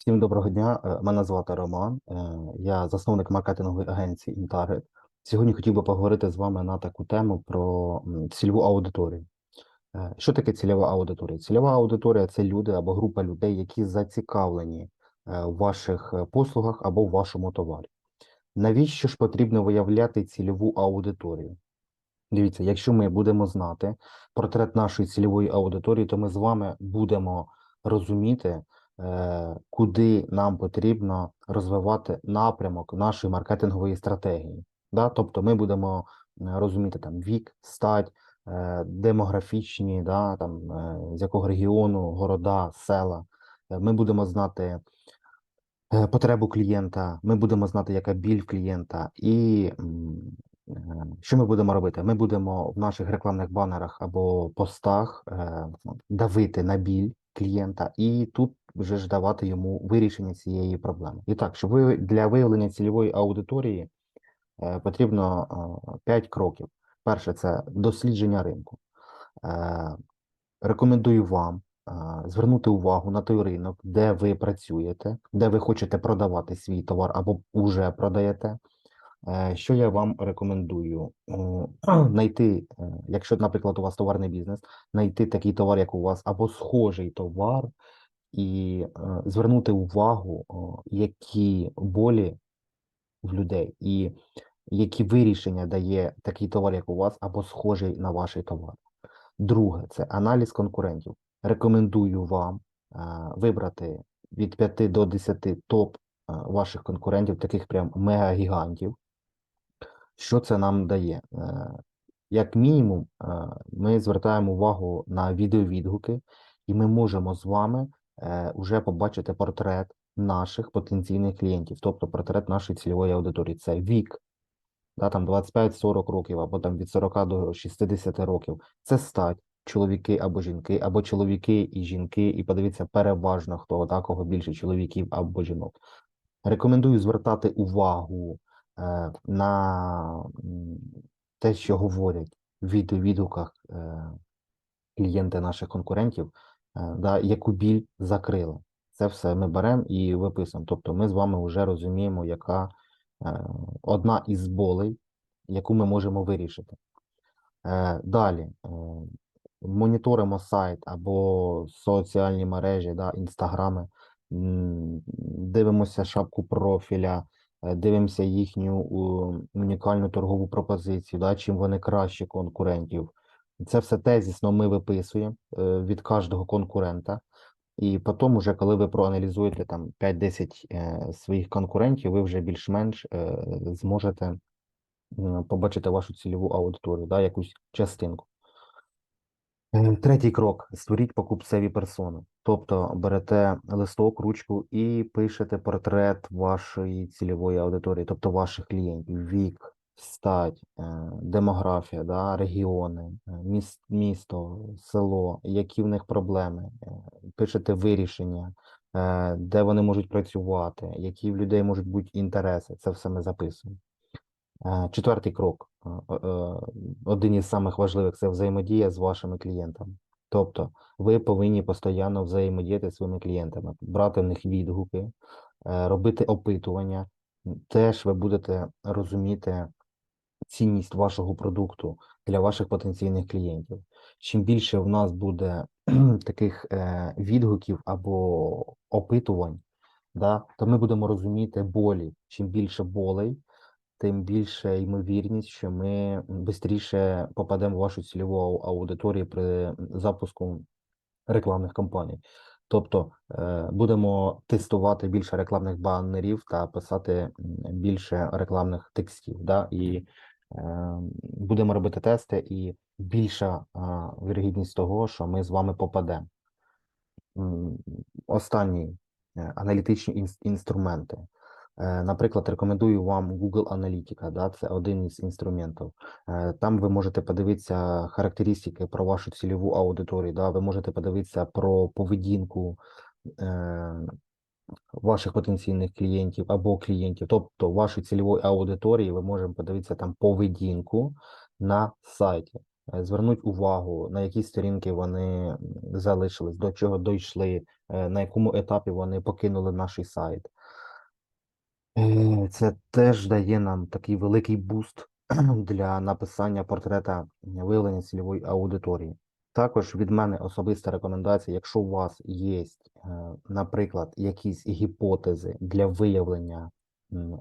Всім доброго дня. Е, Мене звати Роман. Е, Я засновник маркетингової агенції Intarget. Сьогодні хотів би поговорити з вами на таку тему про цільову аудиторію. Е, Що таке цільова аудиторія? Цільова аудиторія це люди або група людей, які зацікавлені в ваших послугах або в вашому товарі. Навіщо ж потрібно виявляти цільову аудиторію? Дивіться, якщо ми будемо знати портрет нашої цільової аудиторії, то ми з вами будемо розуміти, куди нам потрібно розвивати напрямок нашої маркетингової стратегії. Да? Тобто ми будемо е, розуміти там вік, стать, е, демографічні, да, там, е, з якого регіону, города, села. Е, Ми будемо знати е, потребу клієнта, ми будемо знати, яка біль клієнта, і е, що ми будемо робити? Ми будемо в наших рекламних банерах або постах е, давити на біль клієнта, і тут вже ж давати йому вирішення цієї проблеми. І так, щоб ви для виявлення цільової аудиторії е, потрібно 5 кроків. Перше це дослідження ринку. Е, Рекомендую вам е, звернути увагу на той ринок, де ви працюєте, де ви хочете продавати свій товар або вже продаєте. Е, Що я вам рекомендую? Знайти, е, якщо, наприклад, у вас товарний бізнес, знайти такий товар, як у вас, або схожий товар, і е, звернути увагу, які болі в людей, і які вирішення дає такий товар, як у вас, або схожий на ваш товар. Друге це аналіз конкурентів. Рекомендую вам е, вибрати від 5 до 10 топ е, ваших конкурентів, таких прям мегагігантів. Що це нам дає? Як мінімум, ми звертаємо увагу на відеовідгуки, і ми можемо з вами вже побачити портрет наших потенційних клієнтів, тобто портрет нашої цільової аудиторії. Це вік, да, там 25-40 років, або там від 40 до 60 років. Це стать, чоловіки або жінки, або чоловіки і жінки, і подивіться переважно, хто да, кого більше чоловіків або жінок. Рекомендую звертати увагу е, на те, що говорять в відеовідгуках е, клієнти наших конкурентів, е, да, яку біль закрили. Це все ми беремо і виписуємо. Тобто ми з вами вже розуміємо, яка е, одна із болей, яку ми можемо вирішити. Е, Далі е, моніторимо сайт або соціальні мережі, да, інстаграми, дивимося шапку профіля, е, дивимося їхню унікальну торгову пропозицію, да, чим вони краще конкурентів. Це все тезісно ми виписуємо е, від кожного конкурента. І потім, уже коли ви проаналізуєте там 5-10 е, своїх конкурентів, ви вже більш-менш е, зможете побачити вашу цільову аудиторію, да, якусь частинку. Третій крок: створіть покупцеві персони. Тобто берете листок, ручку і пишете портрет вашої цільової аудиторії, тобто ваших клієнтів, вік, стать, демографія, да, регіони, е, міс- місто, село, які в них проблеми, е, пишете вирішення, е, де вони можуть працювати, які в людей можуть бути інтереси. Це все ми записуємо. Четвертий крок, один із самих важливих це взаємодія з вашими клієнтами. Тобто ви повинні постійно взаємодіяти зі своїми клієнтами, брати в них відгуки, робити опитування. Теж ви будете розуміти цінність вашого продукту для ваших потенційних клієнтів. Чим більше в нас буде таких е, відгуків або опитувань, да, то ми будемо розуміти болі. Чим більше болей, тим більше ймовірність, що ми швидше попадемо в вашу цільову аудиторію при запуску рекламних кампаній. Тобто е, будемо тестувати більше рекламних банерів та писати більше рекламних текстів. Да? І будемо робити тести, і більша вірогідність того, що ми з вами попадемо. Останні е, аналітичні інструменти. Е, Наприклад, рекомендую вам Google Аналітика, да, це один із інструментів. Е, Там ви можете подивитися характеристики про вашу цільову аудиторію, да, ви можете подивитися про поведінку ваших потенційних клієнтів або клієнтів, тобто вашої цільової аудиторії, ви можемо подивитися там поведінку на сайті. Е, Звернуть увагу, на які сторінки вони залишились, до чого дійшли, е, на якому етапі вони покинули наш сайт. Е, Це теж дає нам такий великий буст для написання портрета виявлення цільової аудиторії. Також від мене особиста рекомендація, якщо у вас є, наприклад, якісь гіпотези для виявлення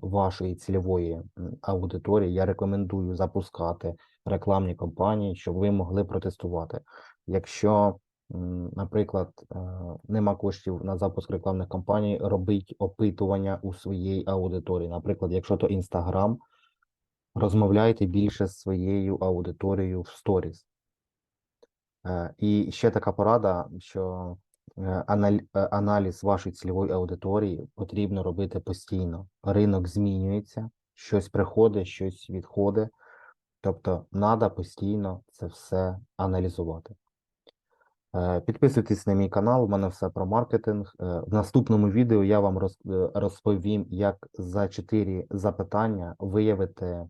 вашої цільової аудиторії, я рекомендую запускати рекламні кампанії, щоб ви могли протестувати. Якщо, наприклад, е, нема коштів на запуск рекламних кампаній, робіть опитування у своїй аудиторії. Наприклад, якщо то Інстаграм, розмовляйте більше з своєю аудиторією в сторіс. І ще така порада, що е, аналіз вашої цільової аудиторії потрібно робити постійно. Ринок змінюється, щось приходить, щось відходить. Тобто, треба постійно це все аналізувати. Підписуйтесь на мій канал, у мене все про маркетинг. Е, В наступному відео я вам е, розповім, як за 4 запитання виявити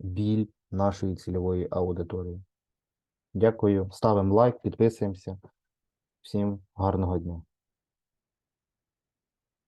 біль нашої цільової аудиторії. Дякую. Ставимо лайк, підписуємося. Всім гарного дня.